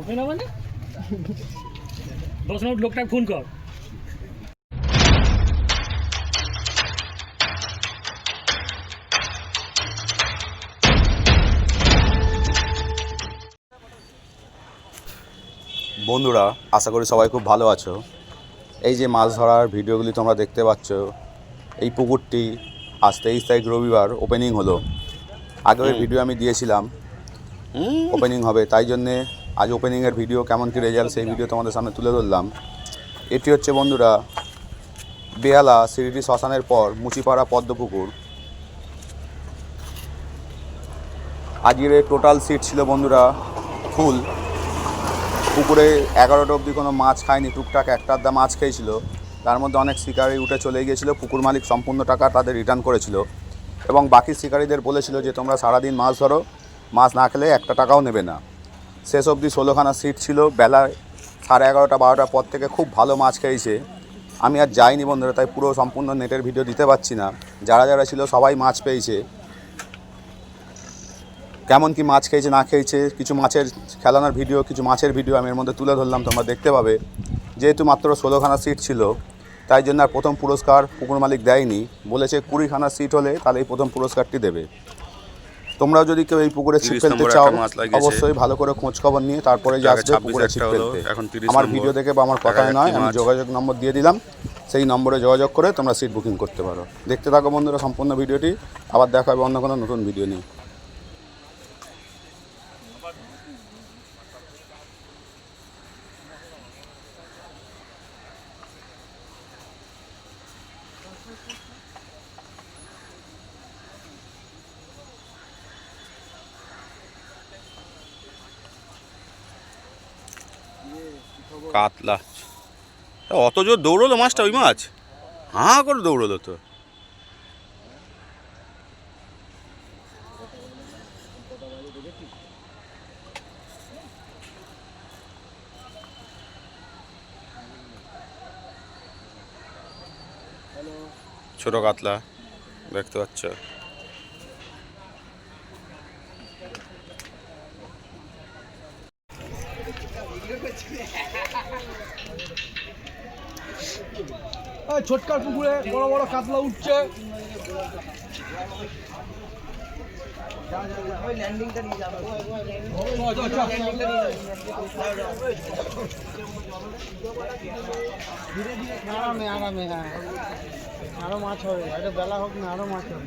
হবে না মানে? দশ মিনিট লোকটাকে ফোন কর। বন্ধুরা আশা করি সবাই খুব ভালো আছো। এই যে মাছ ধরার ভিডিওগুলি তোমরা দেখতে পাচ্ছ এই পুকুরটি আজ তেইশ তারিখ রবিবার ওপেনিং হলো। আগের ভিডিও আমি দিয়েছিলাম। ওপেনিং হবে তাই জন্যে আজ ওপেনিংয়ের ভিডিও কেমন কী রেজাল্ট সেই ভিডিও তোমাদের সামনে তুলে ধরলাম। এটি হচ্ছে বন্ধুরা, বেহালা সিরিটি শ্মশানের পর মুচিপাড়া পদ্মপুকুর। আজকের টোটাল সিট ছিল বন্ধুরা, ফুল। পুকুরে এগারোটা অবধি কোনো মাছ খায়নি, টুকটাক একটা আধা মাছ খেয়েছিল। তার মধ্যে অনেক শিকারি উঠে চলে গিয়েছিল, পুকুর মালিক সম্পূর্ণ টাকা তাদের রিটার্ন করেছিল। এবং বাকি শিকারীদের বলেছিল যে, তোমরা সারাদিন মাছ ধরো, মাছ না খেলে একটা টাকাও নেবে না। শেষ অবধি ষোলোখানা সিট ছিল। বেলায় সাড়ে এগারোটা, বারোটার পর থেকে খুব ভালো মাছ খেয়েছে। আমি আর যাইনি বন্ধুরা, তাই পুরো সম্পূর্ণ নেটের ভিডিও দিতে পারছি না। যারা যারা ছিল সবাই মাছ পেয়েছে। কেমন কি মাছ খেয়েছে, না খেয়েছে, কিছু মাছের খেলানোর ভিডিও কিছু মাছের ভিডিও আমি এর মধ্যে তুলে ধরলাম, তোমরা দেখতে পাবে। যেহেতু মাত্র ষোলোখানা সিট ছিল, তাই জন্য আর প্রথম পুরস্কার পুকুর মালিক দেয়নি। বলেছে কুড়িখানা সিট হলে তাহলে এই প্রথম পুরস্কারটি দেবে। তোমরাও যদি কেউ এই পুকুরে ছিপ ফেলতে চাও। অবশ্যই ভালো করে খোঁজ খবর নিয়ে তারপরে যে আসবে পুকুরে ছিপ ফেলতে। আমার ভিডিও দেখে বা আমার কথায় নয় আমি যোগাযোগ নম্বর দিয়ে দিলাম সেই নম্বরে যোগাযোগ করে তোমরা সিট বুকিং করতে পারো। দেখতে থাকো বন্ধুরা সম্পূর্ণ ভিডিওটি আবার দেখা হবে অন্য কোনো নতুন ভিডিও নিয়ে। কাতলা। অত জোর দৌড়লো মাছটা ওই মাছ? হাঁ করে দৌড়লো তো। ছোট কাতলা, দেখতে পাচ্ছ এই ছোটকার পুকুরে বড় বড় কাতলা উঠছে। আরামে আরামে হ্যাঁ। আরও মাছ হবে এটা বেলা হোক না আরও মাছ হবে।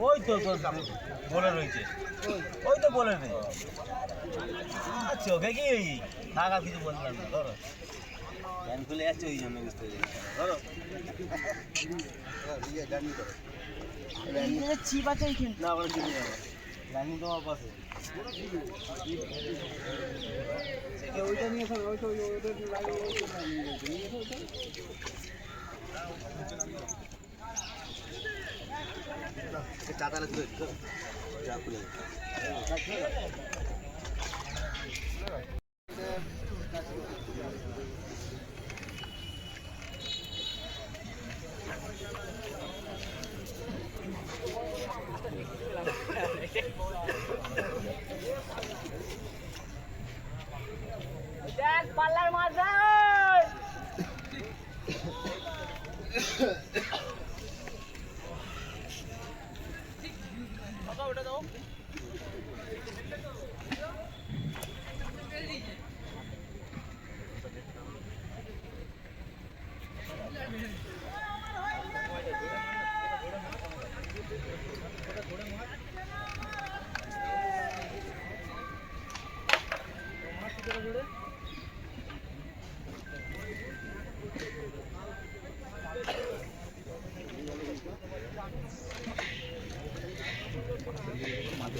ওই তো তোর বলে রয়েছে ওই তো বলে নেই চোখে কি থাকা কিছু বললাম না ধরো ফ্যান খুলে যাচ্ছে ওই জন্য বুঝতে পেরেছি ধরো না ওরা কিনে যাবে রানি তোমার পাশে ওইটা নিয়ে এসো ওইটা ওইটা চাতালে যা খুলে ওটা দাও।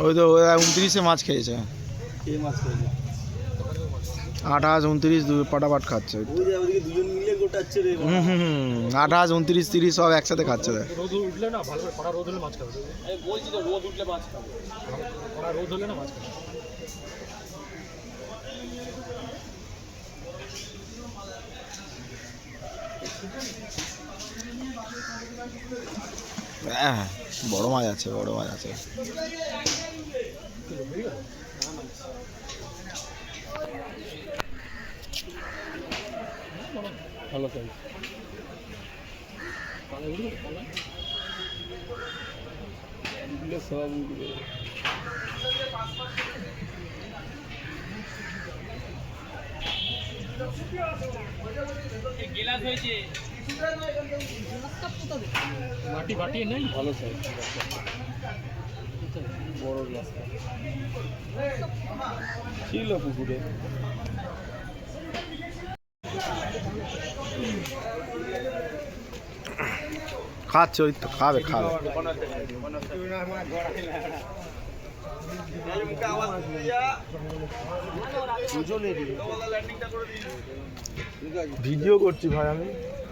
ওই তো উনত্রিশে মাছ খেয়েছে। এই মাছ খেয়েছে? আঠাশ উনত্রিশ দু পাটাপাট খাচ্ছে। ওই যে ওদিকে দুজন মিলে গোটাচ্ছে রে হুম হুম হুম আঠাশ উনত্রিশ তিরিশ সব একসাথে খাচ্ছে বলছি তো রোদ উঠলে মাছ খাবে। হ্যাঁ বড় মাছ আছে বড় মাছ আছে। ভালো সব উঠবে মাটি বাটি নেই? ভালো সাইজ বড় গ্লাস ছিল পুকুরে। খাচ্ছে ওই তো খাবে। খাবে ভিডিও করছি ভাই আমি।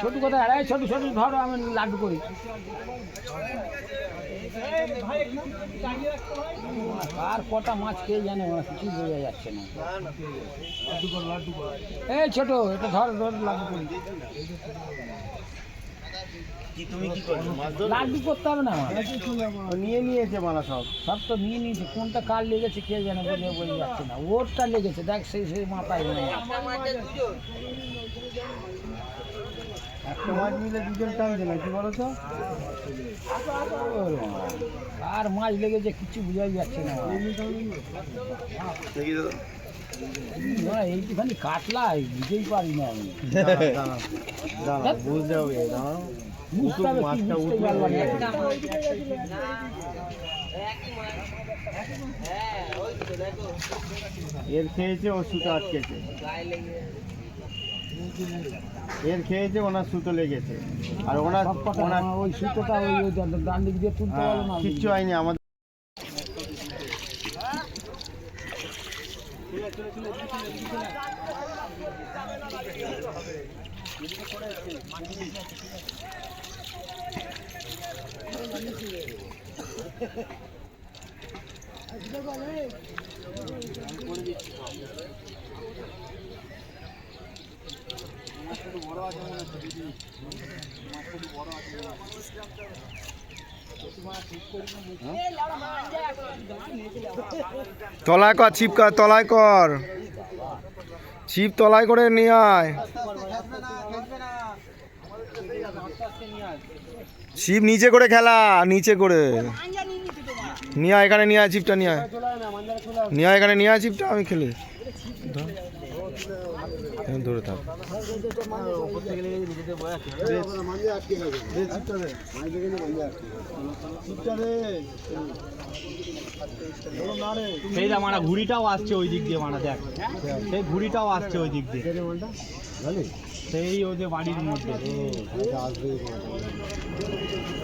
ছোট কথা আরে, ছোট ছোট, ধরো, আমি লাড্ডু করি। আর কটা মাছ কে জানে কিছু বোঝা যাচ্ছে না। এই ছোট, এটা ধর ধর, লাড্ডু করি। কি তুমি কি করছ? মাছ ধর লাড্ডু করতে না আমার। নিয়ে নিয়েছে মালা সব। সব তো নিয়ে নিয়েছে। কোনটা কার লেগেছে কে জানে বলে বলে যাচ্ছে না। ওরটা লেগেছে। দেখ সেই সেই মাথায় মনে একটা মাছ মিলে দুজন টানছে না কি বলো তো। কার মাছ লেগেছে কিছু বোঝাই যাচ্ছে না। না, এইটুখানি কাটলা বুঝতেই পারি না আমি। বুঝতে হবে এর খেয়েছে ও সুতো আটকেছে। এর খেয়েছে ওনার সুতো লেগেছে। আর ওনার ওনার ওই সুতোটা ওই ওই ডান দিক দিয়ে তলায় কর ছিপ কর তলায় কর। ছিপ তলায় করে নিয়ে আয়। ছিপ নিচে করে খেলা নিচে করে। নিয়ে এখানে নিয়ে আয় ছিপটা নিয়ে। নিয়ে এখানে নিয়ে আয় ছিপটা আমি খেলি। ধরে থাক। সেই দা মারা ঘুড়িটাও আসছে ওই দিক দিয়ে মারা দেখ। সেই ঘুড়িটাও আসছে ওই দিক দিয়ে। সেই ওই যে বাড়ির মধ্যে।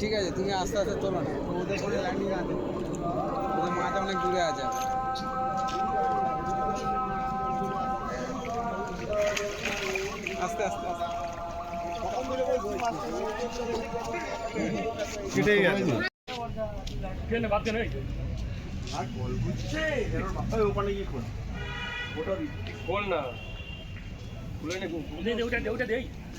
ঠিক আছে তুমি আস্তে আস্তে তোলো না। ওদের করে ল্যান্ডিং আছে। ওদের মাথা অনেক দূরে আছে। আস্তে আস্তে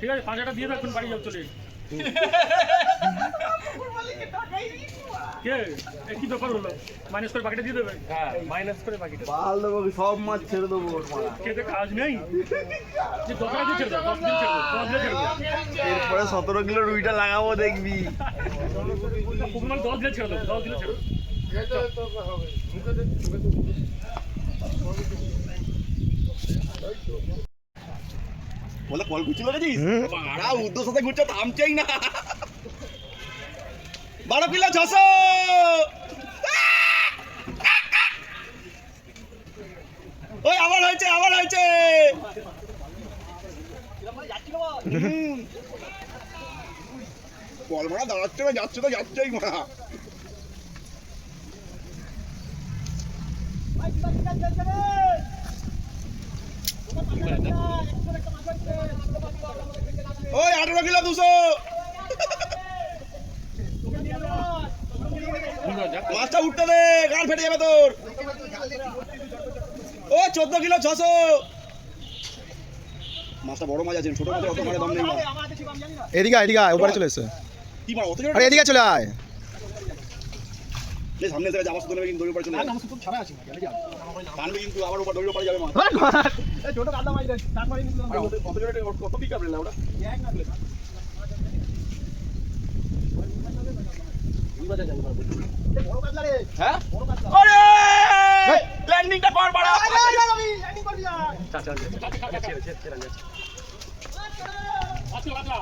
ঠিক আছে পাঁচ হাজার দিয়ে এখন বাড়ি যাও চলে কে? এ কি ব্যাপার হলো? মাইনাস করে বাকিটা দিয়ে দেবে? হ্যাঁ। মাইনাস করে বাকিটা। পাল দেবো সব মাছ ছেড়ে দেবো খেতে কাজ নেই? যে দিয়ে ছেড়ে দাও দশ দিন ছেড়ে দাও ছেড়ে দাও। এরপরে সতেরো কিলো রুইটা লাগাবো দেখবি। পুকুর মানে দশ দিলে ছেড়ে দাও দশ দিলে ছেড়ে দাও। বলে কল ঘুরছিল গেছিস বাড়া উদ্যোর সাথে ঘুরছে থামছেই না। বারো কিলো ছশো! ওই আবার হয়েছে আবার হয়েছে। বল মারা দাঁড়াচ্ছে না যাচ্ছে তো যাচ্ছেই মারা। ওই আঠেরো কিলো দুশো। মাছটা উঠতে দে গান ফেটে যাবে তোর। ও চোদ্দ কিলো ছশো। মাছটা বড় মাছ আছে ছোট মাছের অত মারে দাম নেই। মাছ। এদিকে এদিকে উপরে চলে এসে। কি মাছ? অত আরে এদিকে চলে আয়। সামনে থেকে যাওয়া শুধু নেবে কিন্তু দড়ির উপরে চলে যাবে টানবে কিন্তু আবার উপর দড়ির উপরে যাবে মাছ আরে অত- অত জোরে কত পিক আপনি না ওটা হ্যাঁ আরে ল্যান্ডিংটা কর বাড়া আচ্ছা আচ্ছা এটা পুরো মাছ না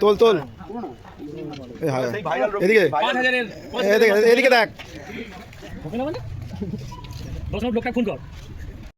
তোল তোল এদিকে দেখ মানে লোকটা ফোন কর